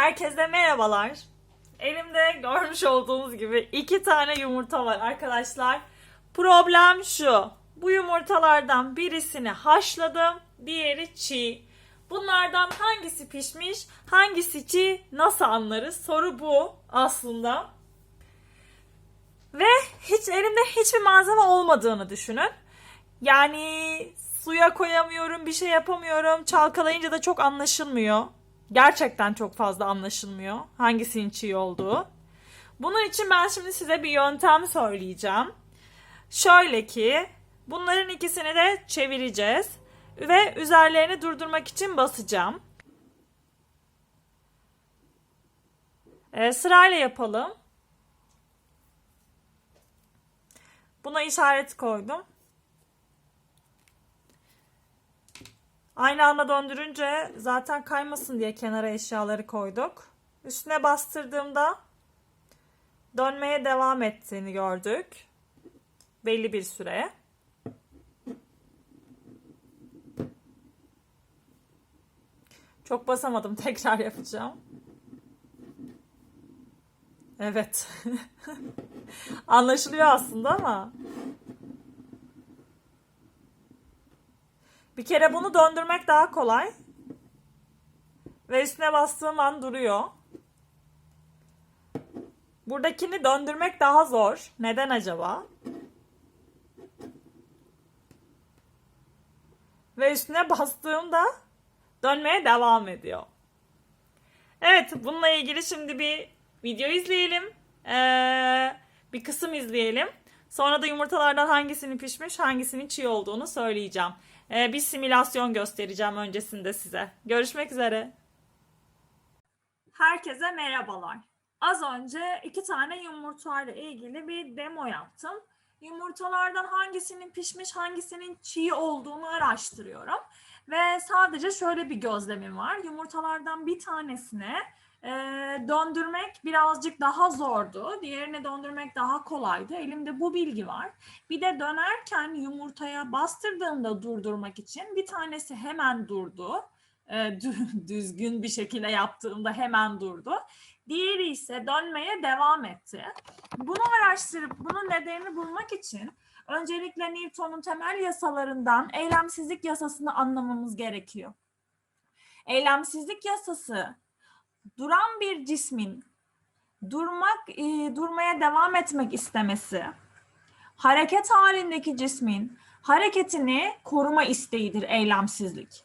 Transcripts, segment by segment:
Herkese merhabalar. Elimde görmüş olduğunuz gibi iki tane yumurta var arkadaşlar. Problem şu. Bu yumurtalardan birisini haşladım, diğeri çiğ. Bunlardan hangisi pişmiş, hangisi çiğ nasıl anlarız? Soru bu aslında. Ve hiç elimde hiçbir malzeme olmadığını düşünün. Yani suya koyamıyorum, bir şey yapamıyorum. Çalkalayınca da çok anlaşılmıyor. Gerçekten çok fazla anlaşılmıyor hangisinin çiğ olduğu. Bunun için ben şimdi size bir yöntem söyleyeceğim. Şöyle ki bunların ikisini de çevireceğiz ve üzerlerini durdurmak için basacağım. Ee, sırayla yapalım. Buna işaret koydum. Aynı anda döndürünce zaten kaymasın diye kenara eşyaları koyduk. Üstüne bastırdığımda dönmeye devam ettiğini gördük. Belli bir süre. Çok basamadım. Tekrar yapacağım. Evet. Anlaşılıyor aslında ama. Bir kere bunu döndürmek daha kolay. Ve üstüne bastığım an duruyor. Buradakini döndürmek daha zor. Neden acaba? Ve üstüne bastığımda dönmeye devam ediyor. Evet, bununla ilgili şimdi bir video izleyelim. Ee, bir kısım izleyelim. Sonra da yumurtalardan hangisinin pişmiş, hangisinin çiğ olduğunu söyleyeceğim. Ee, bir simülasyon göstereceğim öncesinde size. Görüşmek üzere. Herkese merhabalar. Az önce iki tane yumurtayla ilgili bir demo yaptım. Yumurtalardan hangisinin pişmiş, hangisinin çiğ olduğunu araştırıyorum. Ve sadece şöyle bir gözlemim var. Yumurtalardan bir tanesine e, döndürmek birazcık daha zordu. Diğerini döndürmek daha kolaydı. Elimde bu bilgi var. Bir de dönerken yumurtaya bastırdığımda durdurmak için bir tanesi hemen durdu. E, dü- düzgün bir şekilde yaptığımda hemen durdu. Diğeri ise dönmeye devam etti. Bunu araştırıp bunun nedenini bulmak için öncelikle Newton'un temel yasalarından eylemsizlik yasasını anlamamız gerekiyor. Eylemsizlik yasası duran bir cismin durmak e, durmaya devam etmek istemesi, hareket halindeki cismin hareketini koruma isteğidir eylemsizlik.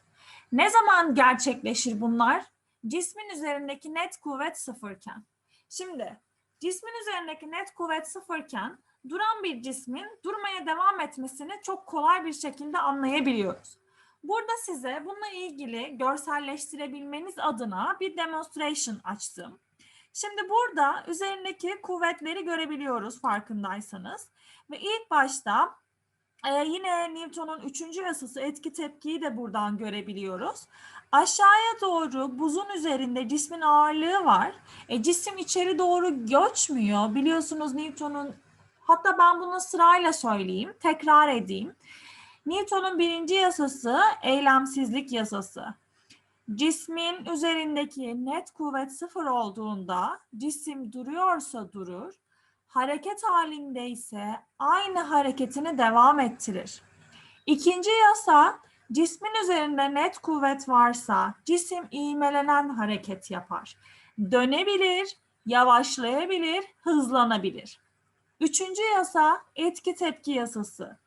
Ne zaman gerçekleşir bunlar? Cismin üzerindeki net kuvvet sıfırken. Şimdi cismin üzerindeki net kuvvet sıfırken duran bir cismin durmaya devam etmesini çok kolay bir şekilde anlayabiliyoruz. Burada size bununla ilgili görselleştirebilmeniz adına bir demonstration açtım. Şimdi burada üzerindeki kuvvetleri görebiliyoruz farkındaysanız. Ve ilk başta e, yine Newton'un üçüncü yasası etki tepkiyi de buradan görebiliyoruz. Aşağıya doğru buzun üzerinde cismin ağırlığı var. E, cisim içeri doğru göçmüyor. Biliyorsunuz Newton'un hatta ben bunu sırayla söyleyeyim, tekrar edeyim. Newton'un birinci yasası eylemsizlik yasası. Cismin üzerindeki net kuvvet sıfır olduğunda cisim duruyorsa durur, hareket halinde ise aynı hareketini devam ettirir. İkinci yasa cismin üzerinde net kuvvet varsa cisim ivmelenen hareket yapar. Dönebilir, yavaşlayabilir, hızlanabilir. Üçüncü yasa etki tepki yasası.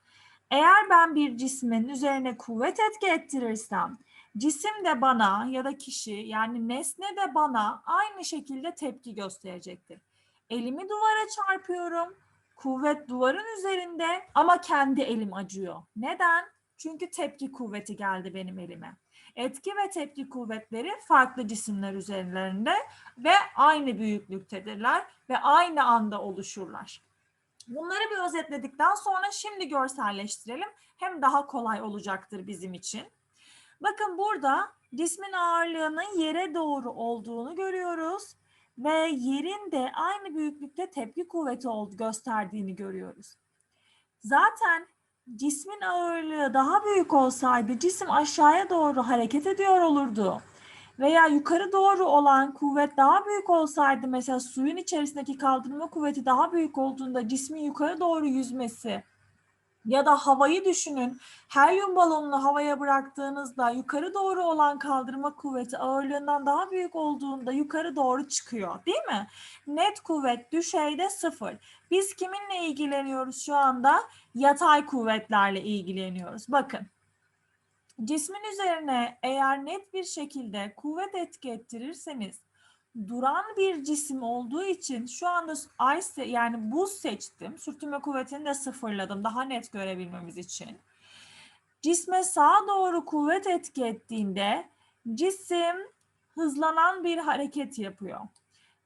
Eğer ben bir cismin üzerine kuvvet etki ettirirsem cisim de bana ya da kişi yani nesne de bana aynı şekilde tepki gösterecektir. Elimi duvara çarpıyorum. Kuvvet duvarın üzerinde ama kendi elim acıyor. Neden? Çünkü tepki kuvveti geldi benim elime. Etki ve tepki kuvvetleri farklı cisimler üzerlerinde ve aynı büyüklüktedirler ve aynı anda oluşurlar. Bunları bir özetledikten sonra şimdi görselleştirelim. Hem daha kolay olacaktır bizim için. Bakın burada cismin ağırlığının yere doğru olduğunu görüyoruz ve yerin de aynı büyüklükte tepki kuvveti gösterdiğini görüyoruz. Zaten cismin ağırlığı daha büyük olsaydı cisim aşağıya doğru hareket ediyor olurdu. Veya yukarı doğru olan kuvvet daha büyük olsaydı mesela suyun içerisindeki kaldırma kuvveti daha büyük olduğunda cismin yukarı doğru yüzmesi ya da havayı düşünün. Helyum balonunu havaya bıraktığınızda yukarı doğru olan kaldırma kuvveti ağırlığından daha büyük olduğunda yukarı doğru çıkıyor, değil mi? Net kuvvet düşeyde sıfır. Biz kiminle ilgileniyoruz şu anda? Yatay kuvvetlerle ilgileniyoruz. Bakın. Cismin üzerine eğer net bir şekilde kuvvet etki ettirirseniz duran bir cisim olduğu için şu anda ice yani buz seçtim. Sürtünme kuvvetini de sıfırladım daha net görebilmemiz için. Cisme sağa doğru kuvvet etki ettiğinde cisim hızlanan bir hareket yapıyor.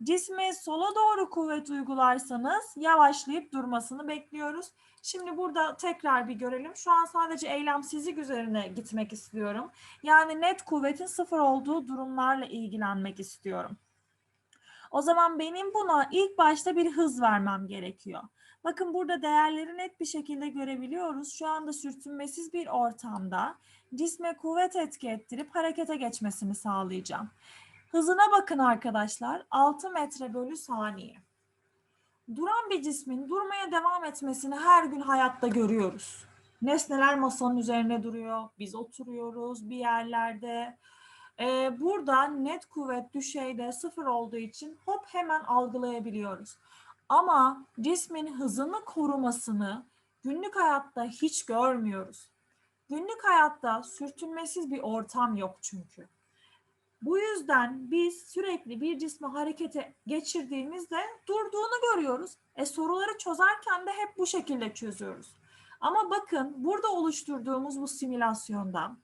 Cisme sola doğru kuvvet uygularsanız yavaşlayıp durmasını bekliyoruz. Şimdi burada tekrar bir görelim. Şu an sadece eylemsizlik üzerine gitmek istiyorum. Yani net kuvvetin sıfır olduğu durumlarla ilgilenmek istiyorum. O zaman benim buna ilk başta bir hız vermem gerekiyor. Bakın burada değerleri net bir şekilde görebiliyoruz. Şu anda sürtünmesiz bir ortamda cisme kuvvet etki ettirip harekete geçmesini sağlayacağım. Hızına bakın arkadaşlar. 6 metre bölü saniye. Duran bir cismin durmaya devam etmesini her gün hayatta görüyoruz. Nesneler masanın üzerine duruyor. Biz oturuyoruz bir yerlerde. Ee, burada net kuvvet düşeyde sıfır olduğu için hop hemen algılayabiliyoruz. Ama cismin hızını korumasını günlük hayatta hiç görmüyoruz. Günlük hayatta sürtünmesiz bir ortam yok çünkü. Bu yüzden biz sürekli bir cismi harekete geçirdiğimizde durduğunu görüyoruz. E soruları çözerken de hep bu şekilde çözüyoruz. Ama bakın burada oluşturduğumuz bu simülasyonda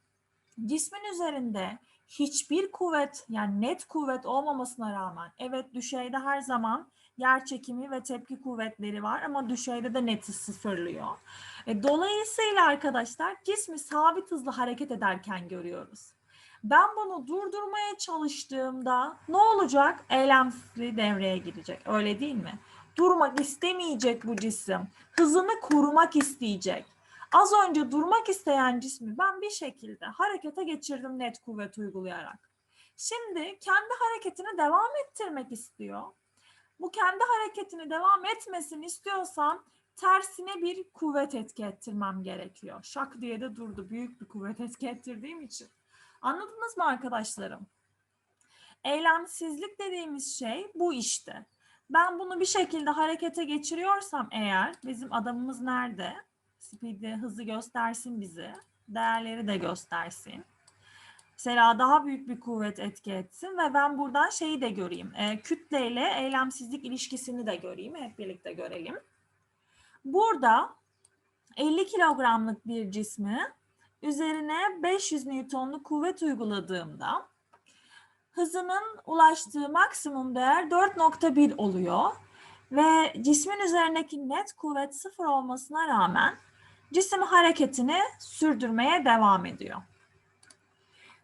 cismin üzerinde hiçbir kuvvet yani net kuvvet olmamasına rağmen evet düşeyde her zaman yer çekimi ve tepki kuvvetleri var ama düşeyde de neti sıfırlıyor. E, dolayısıyla arkadaşlar cismi sabit hızla hareket ederken görüyoruz. Ben bunu durdurmaya çalıştığımda ne olacak? Eylemsizliği devreye girecek. Öyle değil mi? Durmak istemeyecek bu cisim. Hızını korumak isteyecek. Az önce durmak isteyen cismi ben bir şekilde harekete geçirdim net kuvvet uygulayarak. Şimdi kendi hareketini devam ettirmek istiyor. Bu kendi hareketini devam etmesini istiyorsam tersine bir kuvvet etki ettirmem gerekiyor. Şak diye de durdu. Büyük bir kuvvet etki ettirdiğim için. Anladınız mı arkadaşlarım? Eylemsizlik dediğimiz şey bu işte. Ben bunu bir şekilde harekete geçiriyorsam eğer bizim adamımız nerede? Speed'i hızı göstersin bizi. Değerleri de göstersin. Mesela daha büyük bir kuvvet etki etsin ve ben buradan şeyi de göreyim. E, kütle ile eylemsizlik ilişkisini de göreyim. Hep birlikte görelim. Burada 50 kilogramlık bir cismi üzerine 500 Newton'lu kuvvet uyguladığımda hızının ulaştığı maksimum değer 4.1 oluyor ve cismin üzerindeki net kuvvet sıfır olmasına rağmen cisim hareketini sürdürmeye devam ediyor.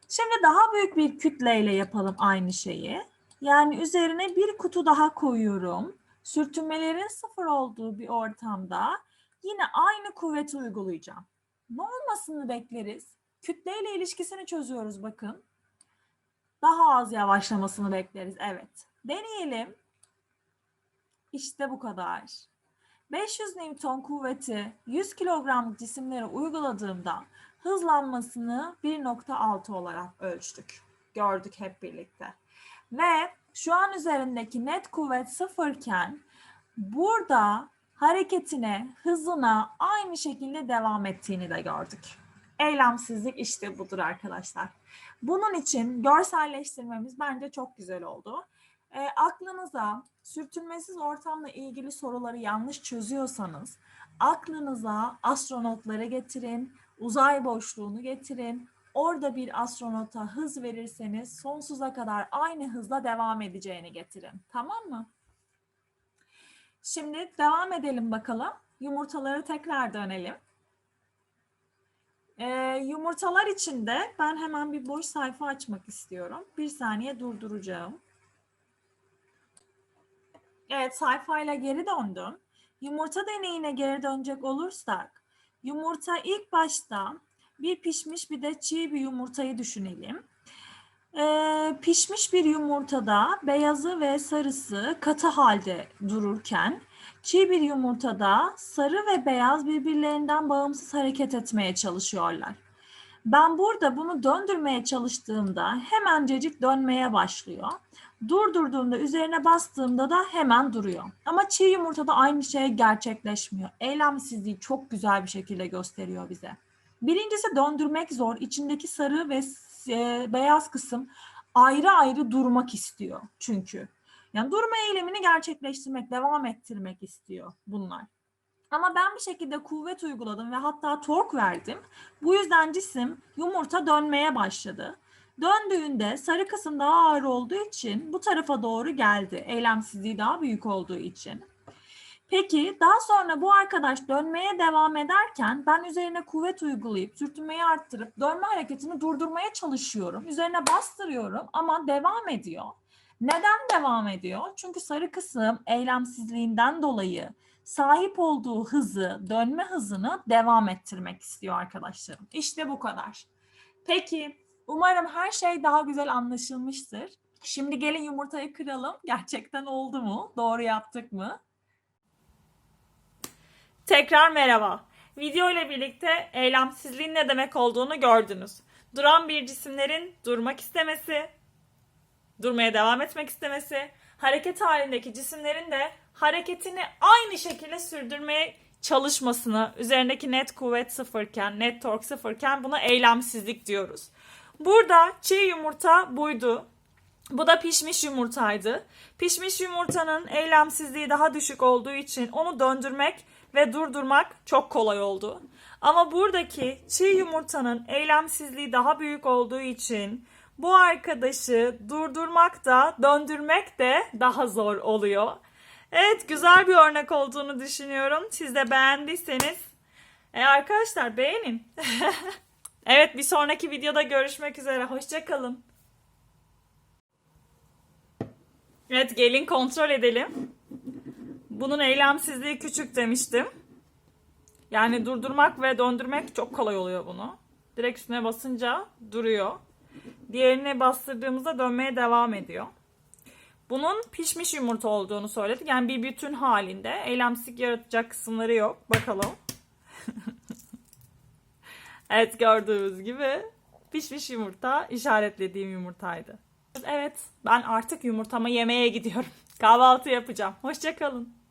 Şimdi daha büyük bir kütleyle yapalım aynı şeyi. Yani üzerine bir kutu daha koyuyorum. Sürtünmelerin sıfır olduğu bir ortamda yine aynı kuvveti uygulayacağım. Ne olmasını bekleriz? Kütleyle ilişkisini çözüyoruz bakın. Daha az yavaşlamasını bekleriz. Evet. Deneyelim. İşte bu kadar. 500 Newton kuvveti 100 kilogramlık cisimlere uyguladığımda hızlanmasını 1.6 olarak ölçtük. Gördük hep birlikte. Ve şu an üzerindeki net kuvvet sıfırken burada hareketine, hızına aynı şekilde devam ettiğini de gördük. Eylemsizlik işte budur arkadaşlar. Bunun için görselleştirmemiz bence çok güzel oldu. E, aklınıza sürtünmesiz ortamla ilgili soruları yanlış çözüyorsanız aklınıza astronotları getirin, uzay boşluğunu getirin. Orada bir astronota hız verirseniz sonsuza kadar aynı hızla devam edeceğini getirin. Tamam mı? Şimdi devam edelim bakalım. Yumurtaları tekrar dönelim. Ee, yumurtalar için de ben hemen bir boş sayfa açmak istiyorum. Bir saniye durduracağım. Evet sayfayla geri döndüm. Yumurta deneyine geri dönecek olursak yumurta ilk başta bir pişmiş bir de çiğ bir yumurtayı düşünelim. Ee, pişmiş bir yumurtada beyazı ve sarısı katı halde dururken çiğ bir yumurtada sarı ve beyaz birbirlerinden bağımsız hareket etmeye çalışıyorlar. Ben burada bunu döndürmeye çalıştığımda hemencecik dönmeye başlıyor. Durdurduğumda üzerine bastığımda da hemen duruyor. Ama çiğ yumurtada aynı şey gerçekleşmiyor. Eylemsizliği çok güzel bir şekilde gösteriyor bize. Birincisi döndürmek zor. İçindeki sarı ve e, beyaz kısım ayrı ayrı durmak istiyor çünkü. Yani durma eylemini gerçekleştirmek, devam ettirmek istiyor bunlar. Ama ben bir şekilde kuvvet uyguladım ve hatta tork verdim. Bu yüzden cisim yumurta dönmeye başladı. Döndüğünde sarı kısım daha ağır olduğu için bu tarafa doğru geldi. Eylemsizliği daha büyük olduğu için. Peki daha sonra bu arkadaş dönmeye devam ederken ben üzerine kuvvet uygulayıp sürtünmeyi arttırıp dönme hareketini durdurmaya çalışıyorum. Üzerine bastırıyorum ama devam ediyor. Neden devam ediyor? Çünkü sarı kısım eylemsizliğinden dolayı sahip olduğu hızı, dönme hızını devam ettirmek istiyor arkadaşlarım. İşte bu kadar. Peki umarım her şey daha güzel anlaşılmıştır. Şimdi gelin yumurtayı kıralım. Gerçekten oldu mu? Doğru yaptık mı? Tekrar merhaba. Video ile birlikte eylemsizliğin ne demek olduğunu gördünüz. Duran bir cisimlerin durmak istemesi, durmaya devam etmek istemesi, hareket halindeki cisimlerin de hareketini aynı şekilde sürdürmeye çalışmasını, üzerindeki net kuvvet sıfırken, net tork sıfırken buna eylemsizlik diyoruz. Burada çiğ yumurta buydu. Bu da pişmiş yumurtaydı. Pişmiş yumurtanın eylemsizliği daha düşük olduğu için onu döndürmek ve durdurmak çok kolay oldu. Ama buradaki çiğ yumurtanın eylemsizliği daha büyük olduğu için bu arkadaşı durdurmak da döndürmek de daha zor oluyor. Evet güzel bir örnek olduğunu düşünüyorum. Siz de beğendiyseniz e arkadaşlar beğenin. evet bir sonraki videoda görüşmek üzere. Hoşçakalın. Evet gelin kontrol edelim. Bunun eylemsizliği küçük demiştim. Yani durdurmak ve döndürmek çok kolay oluyor bunu. Direkt üstüne basınca duruyor. Diğerine bastırdığımızda dönmeye devam ediyor. Bunun pişmiş yumurta olduğunu söyledik. Yani bir bütün halinde. Eylemsizlik yaratacak kısımları yok. Bakalım. evet gördüğünüz gibi pişmiş yumurta işaretlediğim yumurtaydı. Evet ben artık yumurtamı yemeye gidiyorum. Kahvaltı yapacağım. Hoşçakalın.